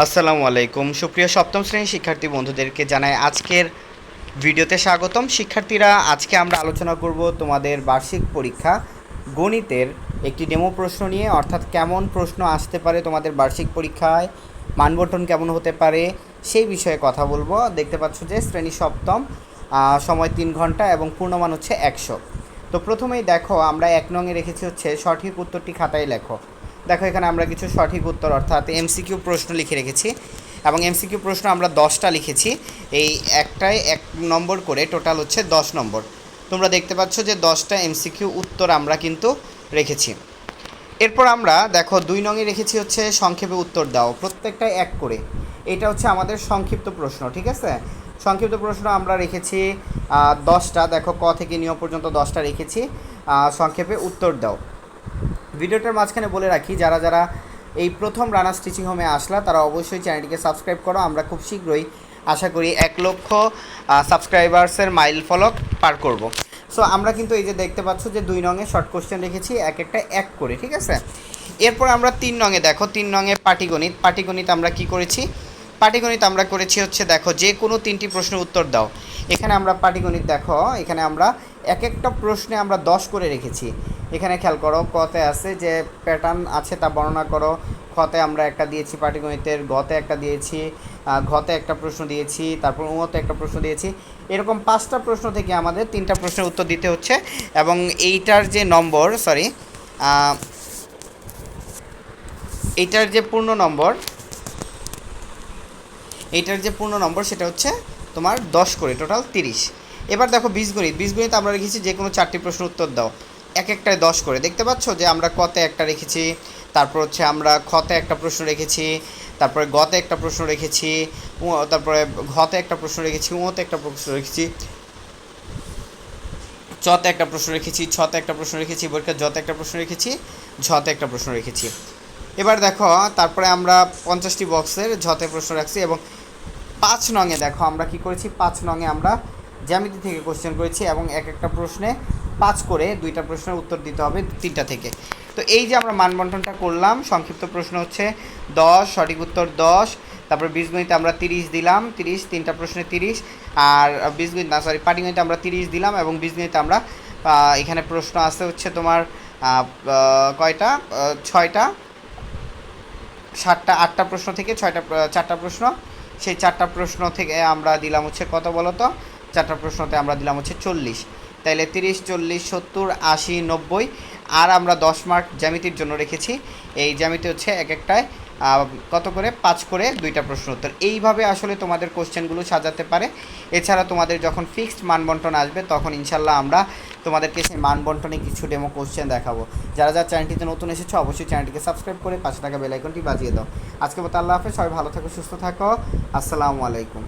আসসালামু আলাইকুম। সুপ্রিয় সপ্তম শ্রেণির শিক্ষার্থী বন্ধুদেরকে জানাই আজকের ভিডিওতে স্বাগতম। শিক্ষার্থীরা, আজকে আমরা আলোচনা করব তোমাদের বার্ষিক পরীক্ষা গণিতের একটি ডেমো প্রশ্ন নিয়ে, অর্থাৎ কেমন প্রশ্ন আসতে পারে তোমাদের বার্ষিক পরীক্ষায়, মানবন্টন কেমন হতে পারে সেই বিষয়ে কথা বলব। দেখতে পাচ্ছ যে শ্রেণি সপ্তম সময় তিন ঘণ্টা এবং পূর্ণমান হচ্ছে একশো। তো প্রথমেই দেখো, আমরা এক নঙে রেখেছি হচ্ছে সঠিক উত্তরটি খাতায় লেখো। দেখো, এখানে আমরা কিছু সঠিক উত্তর, অর্থাৎ এমসিকিউ প্রশ্ন লিখে রেখেছি এবং এমসিকিউ প্রশ্ন আমরা দশটা লিখেছি। এই একটায় এক নম্বর করে টোটাল হচ্ছে দশ নম্বর। তোমরা দেখতে পাচ্ছ যে দশটা এমসিকিউ উত্তর আমরা কিন্তু রেখেছি। এরপর আমরা দেখো, দুই নঙে রেখেছি হচ্ছে সংক্ষেপে উত্তর দাও, প্রত্যেকটা এক করে। এটা হচ্ছে আমাদের সংক্ষিপ্ত প্রশ্ন, ঠিক আছে? সংক্ষিপ্ত প্রশ্ন আমরা রেখেছি দশটা। দেখো, ক থেকে নিয় পর্যন্ত দশটা রেখেছি। সংক্ষেপে উত্তর দাও। ভিডিওটার মাঝখানে বলে রাখি, যারা যারা এই প্রথম রানা স্টিচিং হোমে আসলা, তারা অবশ্যই চ্যানেলটিকে সাবস্ক্রাইব করো। আমরা খুব শীঘ্রই আশা করি এক লক্ষ সাবস্ক্রাইবার্সের মাইল ফলক পার করব। সো আমরা কিন্তু এই যে দেখতে পাচ্ছ যে দুই নঙে শর্ট কোশ্চেন রেখেছি, এক একটা এক করে, ঠিক আছে? এরপর আমরা তিন নঙে দেখো, তিন নঙে পাটিগণিত। পাটিগণিত আমরা কি করেছি? পাটিগণিত আমরা করেছি হচ্ছে, দেখো, যে কোনো তিনটি প্রশ্নের উত্তর দাও। এখানে আমরা পাটিগণিত, দেখো, এখানে আমরা এক একটা প্রশ্নে আমরা দশ করে রেখেছি। এখানে খেয়াল করো, কতে আছে যে প্যাটার্ন আছে তা বর্ণনা করো। খতে আমরা একটা দিয়েছি পাটিগণিতের, গতে একটা দিয়েছি ঘতে একটা প্রশ্ন দিয়েছি, তারপর উমতে একটা প্রশ্ন দিয়েছি। এরকম পাঁচটা প্রশ্ন থেকে আমাদের তিনটা প্রশ্নের উত্তর দিতে হচ্ছে এবং এইটার যে নম্বর সরি এইটার যে পূর্ণ নম্বর, এইটার যে পূর্ণ নম্বর সেটা হচ্ছে তোমার দশ করে টোটাল তিরিশ। এবার দেখো বীজগণিত। বীজগণিত আমরা রেখেছি যে কোনো চারটি প্রশ্ন উত্তর দাও। এক একটায় দশ করে। দেখতে পাচ্ছ যে আমরা কতে একটা রেখেছি, তারপর হচ্ছে আমরা খতে একটা প্রশ্ন রেখেছি, তারপরে গতে একটা প্রশ্ন রেখেছি তারপরে ঘতে একটা প্রশ্ন রেখেছি, উঁতে একটা প্রশ্ন রেখেছি, চতে একটা প্রশ্ন রেখেছি, ছতে একটা প্রশ্ন রেখেছি বইটা জতে একটা প্রশ্ন রেখেছি, ঝতে একটা প্রশ্ন রেখেছি। এবার দেখো, তারপরে আমরা পঞ্চাশটি বক্সের ঝতে প্রশ্ন রাখছি এবং পাঁচ নঙে দেখো আমরা কি করেছি? পাঁচ নঙে আমরা জ্যামিতি থেকে কোশ্চেন করেছি এবং এক একটা প্রশ্নে পাঁচ করে দুইটা প্রশ্নের উত্তর দিতে হবে তিনটা থেকে। তো এই যে আমরা মানবন্টনটা করলাম, সংক্ষিপ্ত প্রশ্ন হচ্ছে দশ, সঠিক উত্তর দশ, তারপর বীজগণিতে আমরা তিরিশ দিলাম, তিরিশ, তিনটা প্রশ্নে তিরিশ, আর বীজগণিত, না সরি পাটিগণিতে আমরা তিরিশ দিলাম এবং বীজগণিতে আমরা এখানে প্রশ্ন আছে হচ্ছে তোমার কয়টা? ছয়টা? সাতটা, আটটা প্রশ্ন থেকে ছয়টা চারটা প্রশ্ন। সেই চারটা প্রশ্ন থেকে আমরা দিলাম হচ্ছে কত বলো তো চারটা প্রশ্নতে আমরা দিলাম হচ্ছে চল্লিশ। তাইলে তিরিশ, চল্লিশ, সত্তর, আশি, নব্বই, আর আমরা দশ মার্ক জ্যামিতির জন্য রেখেছি। এই জ্যামিতি হচ্ছে এক একটায় কত করে? পাঁচ করে দুইটা প্রশ্ন উত্তর। এইভাবে আসলে তোমাদের কোশ্চেনগুলো সাজাতে পারে। এছাড়া তোমাদের যখন ফিক্সড মানবন্টন আসবে, তখন ইনশাল্লাহ আমরা তোমাদেরকে সেই মানবন্টনে কিছু ডেমো কোশ্চেন দেখাবো। যারা যারা চ্যানেলটিতে নতুন এসেছ, অবশ্যই চ্যানেলটিকে সাবস্ক্রাইব করে পাশে থাকা বেল আইকনটি বাজিয়ে দাও। আজকে মতো আল্লাহ হাফেজ। সবাই ভালো থাকো, সুস্থ থাকো। আসসালামু আলাইকুম।